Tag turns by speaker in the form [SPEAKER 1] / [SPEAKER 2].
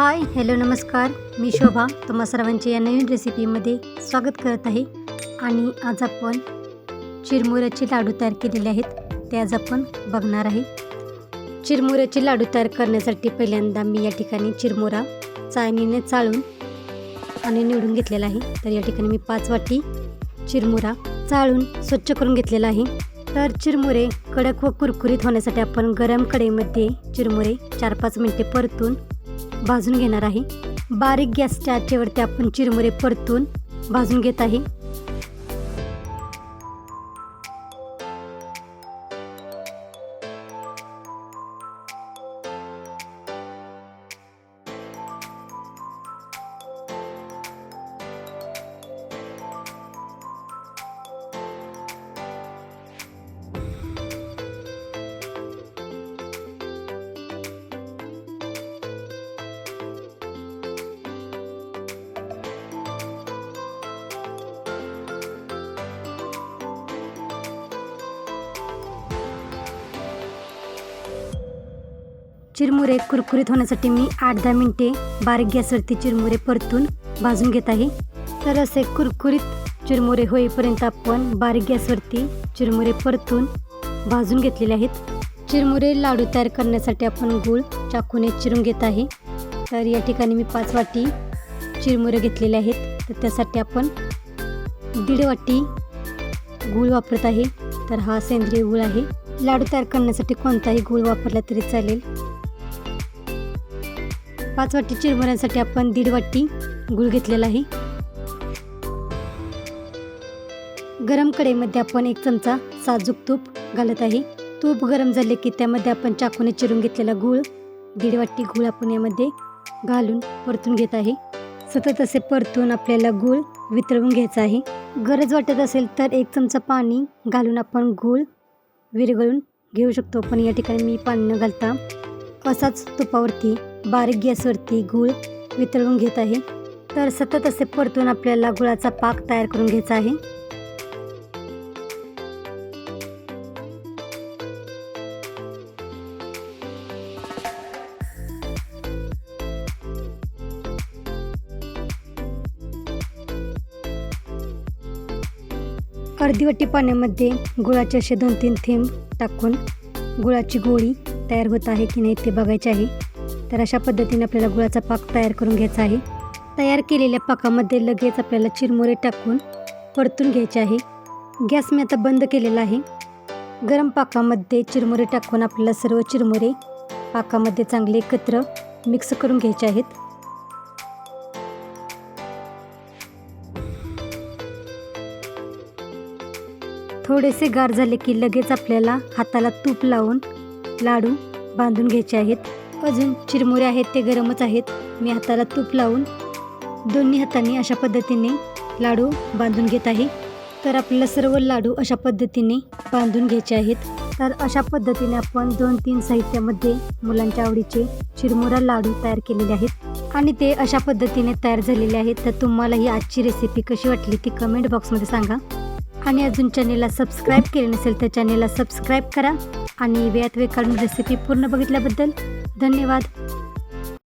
[SPEAKER 1] Hi hello नमस्कार. मी शोभा. तुम्हा सर्वांचे या नवीन रेसिपीमध्ये स्वागत करत आहे. आणि आज आपण चिरमुऱ्याचे लाडू तयार केलेले आहेत. ते आज आपण बघणार आहे. चिरमुऱ्याचे लाडू तयार करण्यासाठी पहिल्यांदा मी या ठिकाणी चिरमुरा चाळणीने चाळून आणि निवडून घेतलेला आहे. तर या ठिकाणी मी पाच वाटी चिरमुरा चाळून स्वच्छ करून घेतलेला आहे. तर चिरमुरे कडक व कुरकुरीत होण्यासाठी आपण गरम कढईमध्ये चिरमुरे चार पाच मिनटे परतून भाजून घेणार आहे. बारीक गॅस आचेवरती आपण चिरमुरे परतून भाजून घेत आहे. चिरमुरे कुरकुरीत होण्यासाठी मी आठ दहा मिनटे बारीक गॅसवरती चिरमुरे परतून भाजून घेत आहे. तर असे कुरकुरीत चिरमुरे होईपर्यंत आपण बारीक गॅसवरती चिरमुरे परतून भाजून घेतलेले आहेत. चिरमुरे लाडू तयार करण्यासाठी आपण गूळ चाकूने चिरून घेत आहे. तर या ठिकाणी मी पाच वाटी चिरमुरे घेतलेले आहेत. तर त्यासाठी आपण दीड वाटी गूळ वापरत आहे. तर हा सेंद्रिय गूळ आहे. लाडू तयार करण्यासाठी कोणताही गूळ वापरला तरी चालेल. पाच वाटी चिरमुऱ्यांसाठी आपण दीड वाटी गूळ घेतलेला आहे. गरम कढईमध्ये आपण एक चमचा साजूक तूप घालत आहे. तूप गरम झाले की त्यामध्ये आपण चाकूने चिरून घेतलेला गूळ दीड वाटी गूळ आपण यामध्ये घालून परतून घेत आहे. सतत असे परतून आपल्याला गूळ वितळवून घ्यायचा आहे. गरज वाटत असेल तर एक चमचा पाणी घालून आपण गूळ विरघळून घेऊ शकतो पण या ठिकाणी मी पाणी न घालता असाच तुपावरती बारीक गॅसवरती गूळ वितळून घेत आहे. तर सतत असे परतून आपल्याला गुळाचा पाक तयार करून घ्यायचा आहे. अर्धी वाटी पाण्यामध्ये गुळाचे असे दोन तीन थेंब टाकून गुळाची गोळी तयार होत आहे की नाही ते बघायचे आहे. तर अशा पद्धतीने आपल्याला गुळाचा पाक तयार करून घ्यायचा आहे. तयार केलेल्या पाकामध्ये लगेच आपल्याला चिरमुरे टाकून परतून घ्यायचे आहे. गॅस मी आता बंद केलेला आहे. गरम पाकामध्ये चिरमुरे टाकून आपल्याला सर्व चिरमुरे पाकामध्ये चांगले एकत्र मिक्स करून घ्यायचे आहेत. थोडेसे गार झाले की लगेच आपल्याला हाताला तूप लावून लाडू बांधून घ्यायचे आहेत. अजून चिरमुरे आहेत ते गरमच आहेत. मी हाताला तूप लावून दोन्ही हातांनी अशा पद्धतीने लाडू बांधून घेत आहे. तर आपल्याला सर्व लाडू अशा पद्धतीने बांधून घ्यायचे आहेत. तर अशा पद्धतीने आपण दोन तीन साहित्यामध्ये मुलांच्या आवडीचे चिरमुरा लाडू तयार केलेले आहेत. आणि ते अशा पद्धतीने तयार झालेले आहेत. तर तुम्हाला ही आजची रेसिपी कशी वाटली ती कमेंट बॉक्समध्ये सांगा. आणि अजून चॅनेलला सबस्क्राईब केले नसेल तर चॅनेलला सबस्क्राईब करा. आणि वेळात वेळ काढून रेसिपी पूर्ण बघितल्याबद्दल धन्यवाद.